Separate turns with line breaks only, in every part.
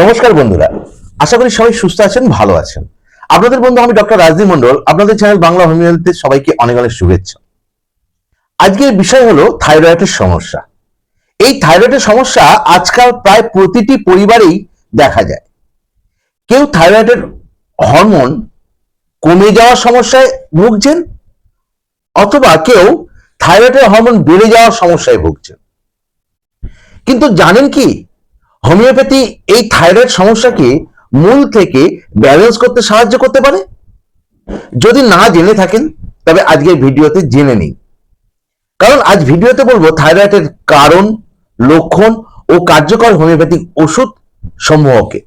নমস্কার বন্ধুরা, আশা করি সবাই সুস্থ আছেন, ভালো আছেন। আপনাদের বন্ধু আমি ডক্টর রাজদীপ মন্ডল আপনাদের চ্যানেল বাংলা হোমিওপ্যাথিতে সবাইকে অনেক অনেক শুভেচ্ছা। আজকের বিষয় হলো থাইরয়েডের সমস্যা। এই থাইরয়েডের সমস্যা আজকাল প্রায় প্রতিটি পরিবারেই দেখা যায়। কেউ থাইরয়েডের হরমোন কমে যাওয়ার সমস্যায় ভুগছেন, অথবা কেউ থাইরয়েডের হরমোন বেড়ে যাওয়ার সমস্যায় ভুগছেন। কিন্তু জানেন কি হোমিওপ্যাথি এই থাইরয়েড সমস্যাকে মূল থেকে ব্যালেন্স করতে সাহায্য করতে পারে? যদি না জেনে থাকেন, তবে আজকের ভিডিওতে জেনে নিন। কারণ আজ ভিডিওতে বলব থাইরয়েডের কারণ, লক্ষণ ও কার্যকর হোমিওপ্যাথিক ওষুধ সমূহকে।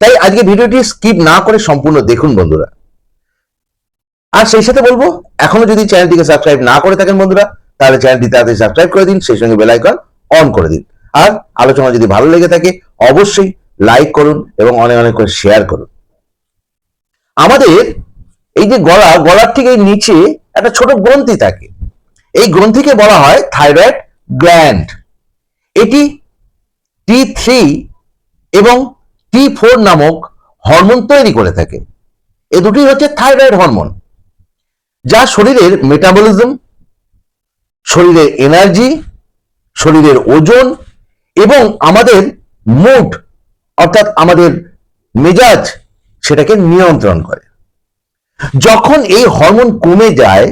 তাই আজকে ভিডিওটি স্কিপ না করে সম্পূর্ণ দেখুন বন্ধুরা। আর সেই সাথে বলব, এখনও যদি চ্যানেলটিকে সাবস্ক্রাইব না করে থাকেন বন্ধুরা, তাহলে চ্যানেলটি তাড়াতাড়ি সাবস্ক্রাইব করে দিন, সেই সঙ্গে বেল আইকন অন করে দিন। আর আলোচনা যদি ভালো লেগে থাকে, অবশ্যই লাইক করুন এবং অনেক অনেক করে শেয়ার করুন। আমাদের এই যে গলা, গলার ঠিক এই নিচে একটা ছোট গ্রন্থি থাকে। এই গ্রন্থিকে বলা হয় থাইরয়েড গ্ল্যান্ড এটি টি থ্রি এবং টি ফোর নামক হরমোন তৈরি করে থাকে। এ দুটি হচ্ছে থাইরয়েড হরমোন যা শরীরের মেটাবলিজম শরীরের এনার্জি শরীরের ওজন এবং আমাদের মুড অর্থাৎ আমাদের মেজাজ, সেটাকে নিয়ন্ত্রণ করে। যখন এই হরমোন কমে যায়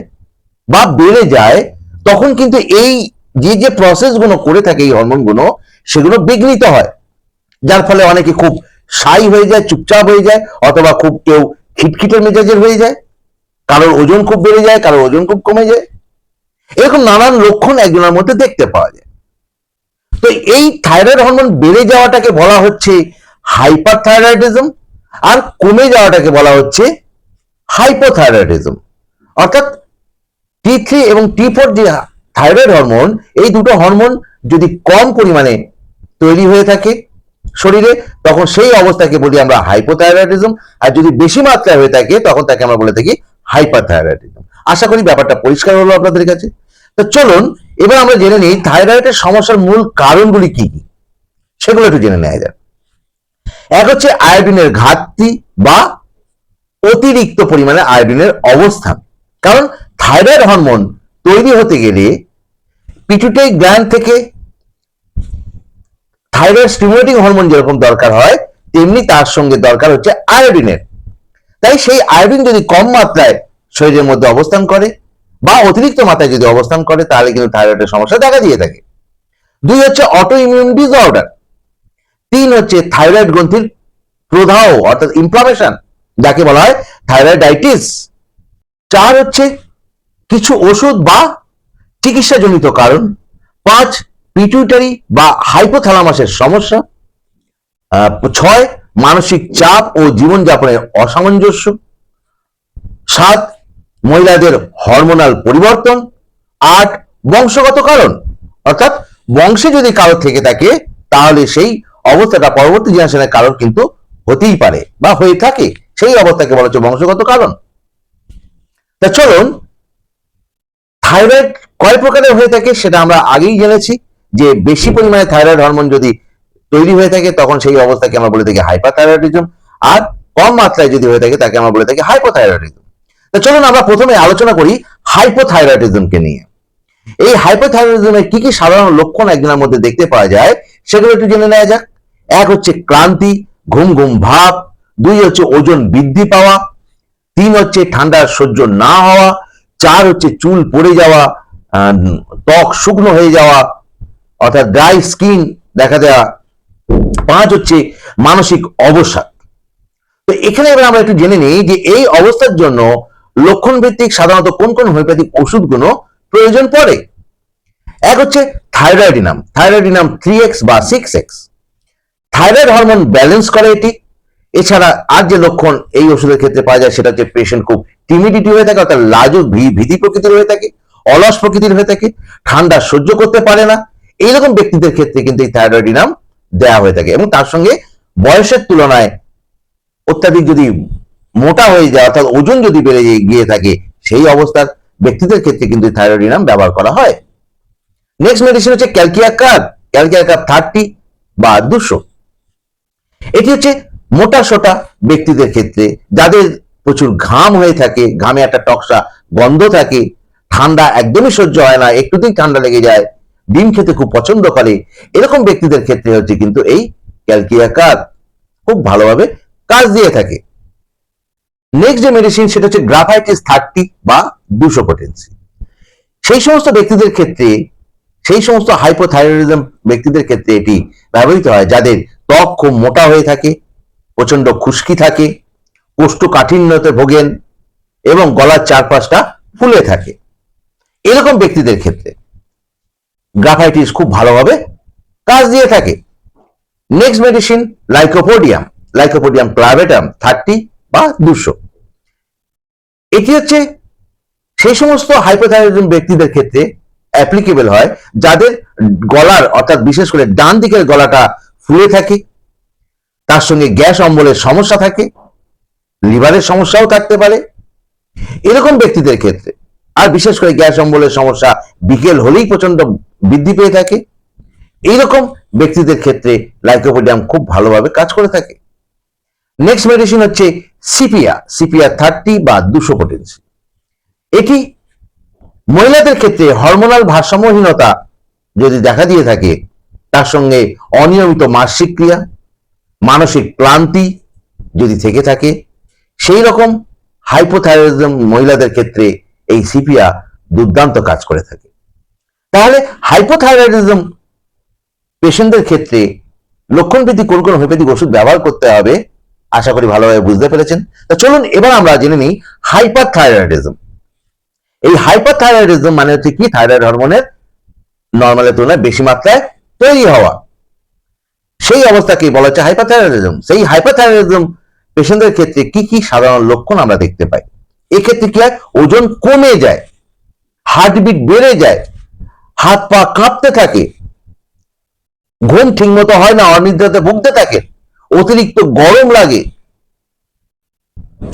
বা বেড়ে যায়, তখন কিন্তু এই যে যে প্রসেসগুলো করে থাকে এই হরমোনগুলো সেগুলো বিঘ্নিত হয়। যার ফলে অনেকে খুব সাই হয়ে যায়, চুপচাপ হয়ে যায়, অথবা খুব কেউ খিটখিটের মেজাজের হয়ে যায়। কারোর ওজন খুব বেড়ে যায়, কারোর ওজন খুব কমে যায়। এরকম নানান লক্ষণ একজনের মধ্যে দেখতে পাওয়া যায়। তো এই থাইরয়েড হরমোন বেড়ে যাওয়াটাকে বলা হচ্ছে হাইপার থাইরয়েডিজম আর কমে যাওয়াটাকে বলা হচ্ছে হাইপোথাইরয়েডিজম অর্থাৎ টি থ্রি এবং টি ফোর যে থাইরয়েড হরমোন এই দুটো হরমোন যদি কম পরিমাণে তৈরি হয়ে থাকে শরীরে, তখন সেই অবস্থাকে বলি আমরা হাইপোথাইরয়েডিজম আর যদি বেশি মাত্রায় হয়ে থাকে, তখন তাকে আমরা বলে থাকি হাইপারথাইরয়েডিজম আশা করি ব্যাপারটা পরিষ্কার হলো আপনাদের কাছে। তো চলুন এবার আমরা জেনে নিই থাইরয়েডের সমস্যার মূল কারণগুলি কি কি? সেগুলো একটু জেনে নেওয়া যাক। এক হচ্ছে আয়োডিনের ঘাটতি বা অতিরিক্ত পরিমাণে আয়োডিনের অবস্থান। কারণ থাইরয়েড হরমোন তৈরি হতে গেলে পিটুটারি গ্ল্যান্ড থেকে থাইরয়েড স্টিমুলেটিং হরমোন যেরকম দরকার হয়, তেমনি তার সঙ্গে দরকার হচ্ছে আয়োডিনের। তাই সেই আয়োডিন যদি কম মাত্রায় শরীরের মধ্যে অবস্থান করে বা অতিরিক্ত মাত্রায় যদি অবস্থান করে, তাহলে কিন্তু থাইরয়েডের সমস্যা দেখা দিয়ে থাকে। দুই হচ্ছে অটো ইমিউন ডিসঅর্ডার তিন হচ্ছে থাইরয়েড গ্রন্থির প্রদাহ, অর্থাৎ ইনফ্লামেশন যাকে বলা হয় থাইরয়েডাইটিস চার হচ্ছে কিছু ওষুধ বা চিকিৎসাজনিত কারণ। পাঁচ পিটুইটারি বা হাইপোথ্যালামাসের সমস্যা। ছয়, মানসিক চাপ ও জীবনযাপনের অসামঞ্জস্য। সাত মহিলাদের হরমোনাল পরিবর্তন আট বংশগত কারণ। অর্থাৎ বংশে যদি কারও থেকে থাকে, তাহলে সেই অবস্থাটা পরবর্তী জেনারেশনের কারণ কিন্তু হতেই পারে বা হয়ে থাকে। সেই অবস্থাকে বলা হচ্ছে বংশগত কারণ। তা চলুন থাইরয়েড কয় প্রকারের হয়ে থাকে সেটা আমরা আগেই জেনেছি, যে বেশি পরিমাণে থাইরয়েড হরমোন যদি তৈরি হয়ে থাকে, তখন সেই অবস্থাকে আমরা বলে থাকি হাইপারথাইরয়েডিজম আর কম মাত্রায় যদি হয়ে থাকে, তাকে আমরা বলে থাকি হাইপোথাইরয়েডিজম তো চলুন আমরা প্রথমে আলোচনা করি হাইপোথাইরয়েডিজমকে নিয়ে। এই হাইপোথাইরয়েডিজমের কি কি সাধারণ লক্ষণ একজনের মধ্যে দেখতে পাওয়া যায় সেগুলো একটু জেনে নেওয়া যাক। এক হচ্ছে ক্লান্তি, ঘুম ঘুম ভাব, দুই হচ্ছে ওজন বৃদ্ধি পাওয়া, তিন হচ্ছে ঠান্ডা সহ্য না হওয়া, চার হচ্ছে চুল পড়ে যাওয়া ত্বক শুকনো হয়ে যাওয়া, অর্থাৎ ড্রাই স্কিন দেখা দেওয়া পাঁচ হচ্ছে মানসিক অবসাদ। তো এখানে এবার আমরা একটু জেনে নিই যে এই অবস্থার জন্য লক্ষণ ভিত্তিক সাধারণত কোন কোন হোমিওপ্যাথিক ওষুধগুলো প্রয়োজন পড়ে? এক হচ্ছে থাইরয়েডিনাম থাইরয়েডিনাম থ্রি এক্স বা six X thyroid hormone balance করে এটি। এছাড়া আর যে লক্ষণ এই ওষুধের ক্ষেত্রে পাওয়া যায় সেটা হচ্ছে পেশেন্ট খুব টিমিডিটি হয়ে থাকে, অর্থাৎ লাজুক ভীতি প্রকৃতির হয়ে থাকে, অলস প্রকৃতির হয়ে থাকে, ঠান্ডা সহ্য করতে পারে না। এইরকম ব্যক্তিদের ক্ষেত্রে কিন্তু এই থাইরয়েডিনাম দেওয়া হয়ে থাকে। এবং তার সঙ্গে বয়সের তুলনায় অত্যাধিক যদি মোটা হয়ে যায়, অর্থাৎ ওজন যদি বেড়ে গিয়ে থাকে, সেই অবস্থার ব্যক্তিদের ক্ষেত্রে কিন্তু থাইরয়েডিনাম ব্যবহার করা হয়। নেক্সট মেডিসিন হচ্ছে calcarea carb calcarea carb thirty বা দুশো। এটি হচ্ছে মোটা সোটা ব্যক্তিদের ক্ষেত্রে, যাদের প্রচুর ঘাম হয়ে থাকে, ঘামে একটা টকসা গন্ধ থাকে, ঠান্ডা একদমই সহ্য হয় না, একটুতেই ঠান্ডা লেগে যায়, ডিম খেতে খুব পছন্দ করে, এরকম ব্যক্তিদের ক্ষেত্রে হচ্ছে কিন্তু এই ক্যালকিয়া কার খুব ভালোভাবে কাজ দিয়ে থাকে। নেক্সট যে মেডিসিন সেটা হচ্ছে গ্রাফাইটিস থার্টি বা দুশো পটেন্সি সেই সমস্ত ব্যক্তিদের ক্ষেত্রে, সেই সমস্ত হাইপোথাইরয়েডিজম ব্যক্তিদের ক্ষেত্রে এটি ব্যবহৃত হয় যাদের ত্বক খুব মোটা হয়ে থাকে প্রচণ্ড খুশকি থাকে, কোষ্ঠকাঠিন্যতে ভোগেন এবং গলার চারপাশটা ফুলে থাকে। এরকম ব্যক্তিদের ক্ষেত্রে গ্রাফাইটিস খুব ভালোভাবে কাজ দিয়ে থাকে। Next medicine lycopodium lycopodium clavatum thirty বা দুশো। এটি হচ্ছে সেই সমস্ত হাইপোথাইরয়েডিজম ব্যক্তিদের ক্ষেত্রে অ্যাপ্লিকেবল হয়, যাদের গলার অর্থাৎ বিশেষ করে ডান দিকের গলাটা ফুলে থাকে, তার সঙ্গে গ্যাস অম্বলের সমস্যা থাকে, লিভারের সমস্যাও থাকতে পারে। এরকম ব্যক্তিদের ক্ষেত্রে, আর বিশেষ করে গ্যাস অম্বলের সমস্যা বিকেল হলেই প্রচণ্ড বৃদ্ধি পেয়ে থাকে। এইরকম ব্যক্তিদের ক্ষেত্রে লাইকোপোডিয়াম খুব ভালোভাবে কাজ করে থাকে। নেক্সট মেডিসিন হচ্ছে সিপিয়া সিপিয়া থার্টি বা দুশো পটেন্সি এটি মহিলাদের ক্ষেত্রে হরমোনাল ভারসাম্যহীনতা যদি দেখা দিয়ে থাকে, তার সঙ্গে অনিয়মিত মাসিক ক্রিয়া, মানসিক ক্লান্তি যদি থেকে থাকে, সেই রকম হাইপোথাইরয়েডিজম মহিলাদের ক্ষেত্রে এই সিপিয়া দুর্দান্ত কাজ করে থাকে। তাহলে হাইপোথাইরয়েডিজম পেশেন্টদের ক্ষেত্রে লক্ষণভিত্তিক কোন কোন হোমিওপ্যাথিক ওষুধ ব্যবহার করতে হবে? আশা করি ভালোভাবে বুঝতে পেরেছেন। তা চলুন, এবার আমরা জেনে নিই হাইপার থাইরয়েডিজম এই হাইপার থাইরয়েডিজম মানে হচ্ছে কি? থাইরয়েড হরমোনের নর্মালের তুলনায় বেশি মাত্রায় তৈরি হওয়া। সেই অবস্থাকে বলা হচ্ছে হাইপারথাইরয়েডিজম সেই হাইপারথাইরয়েডিজম পেশেন্টদের ক্ষেত্রে কি কি সাধারণ লক্ষণ আমরা দেখতে পাই? এক্ষেত্রে কি হয়? ওজন কমে যায় হার্টবিট বেড়ে যায়, হাত পা কাঁপতে থাকে, ঘুম ঠিকমতো হয় না, অনিদ্রাতে ভুগতে থাকে। অতিরিক্ত গরম লাগে,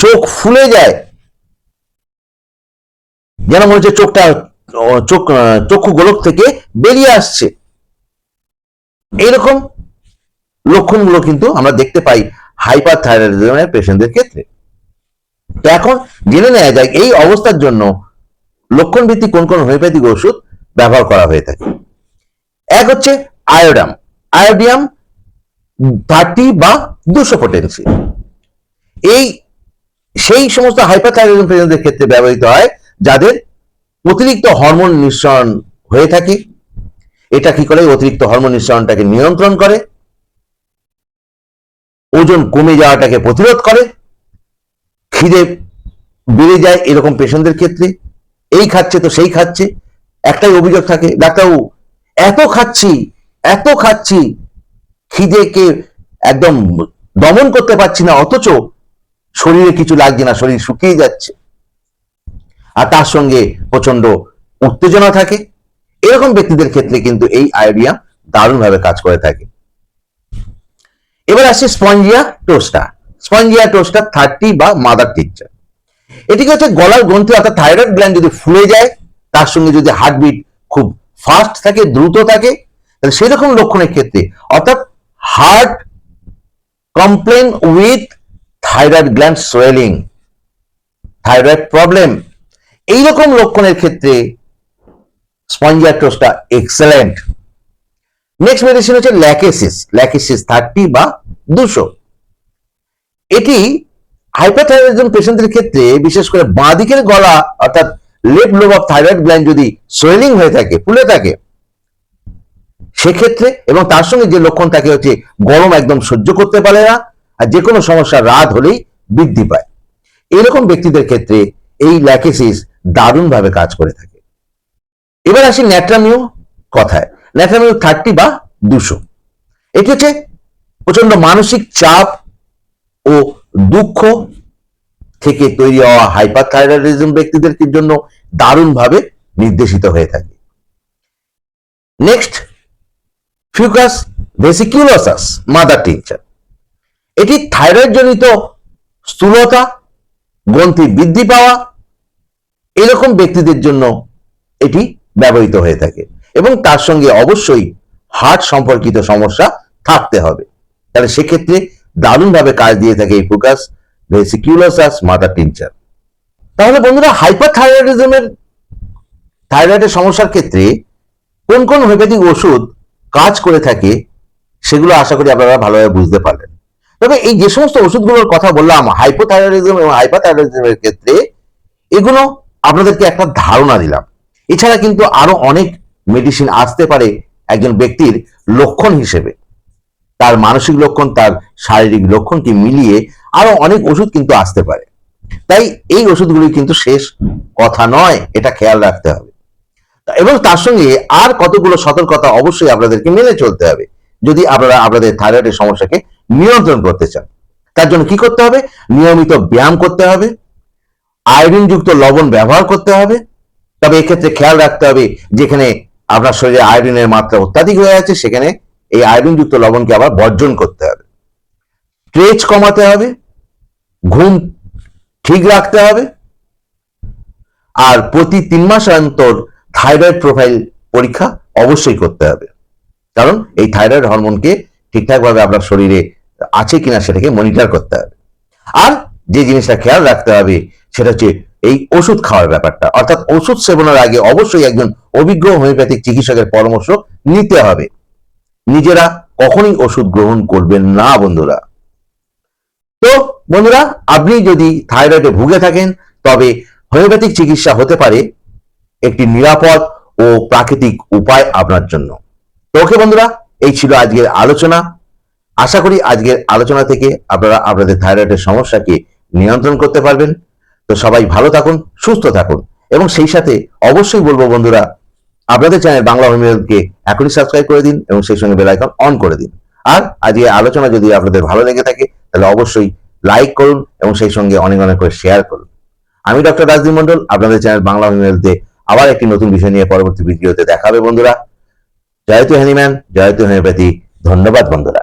চোখ ফুলে যায়। যেন মনে হচ্ছে চোখটা চোখ চক্ষু গোলক থেকে বেরিয়ে আসছে। এইরকম লক্ষণগুলো কিন্তু আমরা দেখতে পাই হাইপার থাইরয়েডিজমের পেশেন্টদের ক্ষেত্রে। তো এখন জেনে নেওয়া যায় এই অবস্থার জন্য লক্ষণ ভিত্তিক কোন কোন হোমিওপ্যাথিক ওষুধ ব্যবহার করা হয়ে থাকে। এক হচ্ছে আয়োডাম আয়োডিয়াম থার্টি বা দুশো পটেন্সি এই, সেই সমস্ত হাইপারথাইরয়েডিজম পেশেন্টদের ক্ষেত্রে ব্যবহৃত হয়, যাদের অতিরিক্ত হরমোন নিঃসরণ হয়ে থাকে। এটা কি করে? অতিরিক্ত হরমোন নিঃসরণটাকে নিয়ন্ত্রণ করে। ওজন কমে যাওয়াটাকে প্রতিরোধ করে। খিদে বেড়ে যায় এরকম পেশেন্টদের ক্ষেত্রে। এই খাচ্ছে তো সেই খাচ্ছে। একটাই অভিযোগ থাকে, ডাক্তারবাবু, এত খাচ্ছি এত খাচ্ছি খিদেকে একদম দমন করতে পারছি না, অথচ শরীরে কিছু লাগছে না, শরীর শুকিয়ে যাচ্ছে। আর তার সঙ্গে প্রচণ্ড উত্তেজনা থাকে। এরকম ব্যক্তিদের ক্ষেত্রে কিন্তু এই আয়োডিয়াম দারুণভাবে কাজ করে থাকে। এবার আসছে spongia tosta spongia tosta thirty বা মাদার টিকচার এটিকে হচ্ছে গলার গ্রন্থি অর্থাৎ থাইরয়েড গ্ল্যান্ড যদি ফুলে যায়, তার সঙ্গে যদি হার্টবিট খুব ফাস্ট থাকে, দ্রুত থাকে, তাহলে সেরকম লক্ষণের ক্ষেত্রে অর্থাৎ heart complain with thyroid gland swelling, thyroid problem. এইরকম লক্ষণের ক্ষেত্রে spongia tosta excellent. Next medicine হচ্ছে ল্যাকেসিস ল্যাকেসিস থার্টি বা দুশো। এটি হাইপারথাইরয়েডিজম পেশেন্টদের ক্ষেত্রে, বিশেষ করে বাঁ দিকের গলা, অর্থাৎ left lobe of thyroid gland যদি সোয়েলিং হয়ে থাকে, ফুলে থাকে সেক্ষেত্রে এবং তার সঙ্গে যে লক্ষণ থাকে হচ্ছে গরম একদম সহ্য করতে পারে না, আর যে কোনো সমস্যা রাত হলেই বৃদ্ধি পায়। এরকম ব্যক্তিদের ক্ষেত্রে এই ল্যাকেসিস দারুণভাবে কাজ করে থাকে। এবার আসি ন্যাট্রামিউ কথায়। ন্যাট্রামিও থার্টি বা দুশো। এটি হচ্ছে প্রচণ্ড মানসিক চাপ ও দুঃখ থেকে তৈরি হওয়া হাইপার থাইরয়েডিজম ব্যক্তিদের জন্য দারুণভাবে নির্দেশিত হয়ে থাকে। Next fucus vesiculosus mother tincture এটি থাইরয়েড জনিত স্থূলতা, গ্রন্থি বৃদ্ধি পাওয়া, এরকম ব্যক্তিদের জন্য এটি ব্যবহৃত হয়ে থাকে। এবং তার সঙ্গে অবশ্যই হার্ট সম্পর্কিত সমস্যা থাকতে হবে। তাহলে সেক্ষেত্রে দারুণভাবে কাজ দিয়ে থাকে এই ফোকাস ভেসিকিউলোসাস মাদার টিনচার তাহলে বন্ধুরা হাইপার থাইরয়েডিজমের থাইরয়েডের সমস্যার ক্ষেত্রে কোন কোন হোমিওপ্যাথিক ওষুধ কাজ করে থাকে, সেগুলো আশা করি আপনারা ভালোভাবে বুঝতে পারলেন। তবে এই যে সমস্ত ওষুধগুলোর কথা বললাম হাইপোথাইরয়েডিজম এবং হাইপারথাইরয়েডিজমের ক্ষেত্রে, এগুলো আপনাদেরকে একটা ধারণা দিলাম। এছাড়া কিন্তু আরও অনেক মেডিসিন আসতে পারে একজন ব্যক্তির লক্ষণ হিসেবে। তার মানসিক লক্ষণ, তার শারীরিক লক্ষণকে মিলিয়ে আরও অনেক ওষুধ কিন্তু আসতে পারে। তাই এই ওষুধগুলি কিন্তু শেষ কথা নয়, এটা খেয়াল রাখতে হবে। এবং তার সঙ্গে আর কতগুলো সতর্কতা অবশ্যই আপনাদেরকে মেনে চলতে হবে, যদি আপনারা আপনাদের থাইরয়েডের সমস্যাকে নিয়ন্ত্রণ করতে চান। তার জন্য কি করতে হবে? নিয়মিত ব্যায়াম করতে হবে আয়োডিন যুক্ত লবণ ব্যবহার করতে হবে, তবে এক্ষেত্রে খেয়াল রাখতে হবে যেখানে আপনার শরীরে আয়োডিনের মাত্রা অত্যাধিক হয়ে আছে, সেখানে এই আয়োডিন যুক্ত লবণকে আবার বর্জন করতে হবে। স্ট্রেচ কমাতে হবে, ঘুম ঠিক রাখতে হবে, আর প্রতি তিন মাস অন্তর থাইরয়েড প্রোফাইল পরীক্ষা অবশ্যই করতে হবে। কারণ এই থাইরয়েড হরমোনকে ঠিকঠাকভাবে আপনার শরীরে আছে কিনা সেটাকে মনিটর করতে হবে। আর যে জিনিসটা খেয়াল রাখতে হবে সেটা হচ্ছে এই ওষুধ খাওয়ার ব্যাপারটা। অর্থাৎ ওষুধ সেবনের আগে অবশ্যই একজন অভিজ্ঞ হোমিওপ্যাথিক চিকিৎসকের পরামর্শ নিতে হবে। নিজেরা কখনই ওষুধ গ্রহণ করবেন না, বন্ধুরা। তো বন্ধুরা, আপনি যদি থাইরয়েডে ভুগে থাকেন, তবে হোমিওপ্যাথিক চিকিৎসা হতে পারে। একটি নিরাপদ ও প্রাকৃতিক উপায় আপনার জন্য। তো ওকে বন্ধুরা, এই ছিল আজকের আলোচনা। আশা করি আজকের আলোচনা থেকে আপনারা আপনাদের থাইরয়েডের সমস্যাকে নিয়ন্ত্রণ করতে পারবেন। তো সবাই ভালো থাকুন, সুস্থ থাকুন। এবং সেই সাথে অবশ্যই বলব বন্ধুরা, আপনাদের চ্যানেল বাংলা হোমিওপ্যাথিকে এখনই সাবস্ক্রাইব করে দিন এবং সেই সঙ্গে বেল আইকন অন করে দিন। আর আজকে আলোচনা যদি আপনাদের ভালো লেগে থাকে, তাহলে অবশ্যই লাইক করুন এবং সেই সঙ্গে অনেক অনেক করে শেয়ার করুন। আমি ডক্টর রাজদীপ মন্ডল আপনাদের চ্যানেল বাংলা হোমিওপ্যাথিতে আবার একটি নতুন বিষয় নিয়ে পরবর্তী ভিডিওতে দেখাবে বন্ধুরা। জয়তু হ্যানিম্যান জয়তু হোমিওপ্যাথি। ধন্যবাদ বন্ধুরা।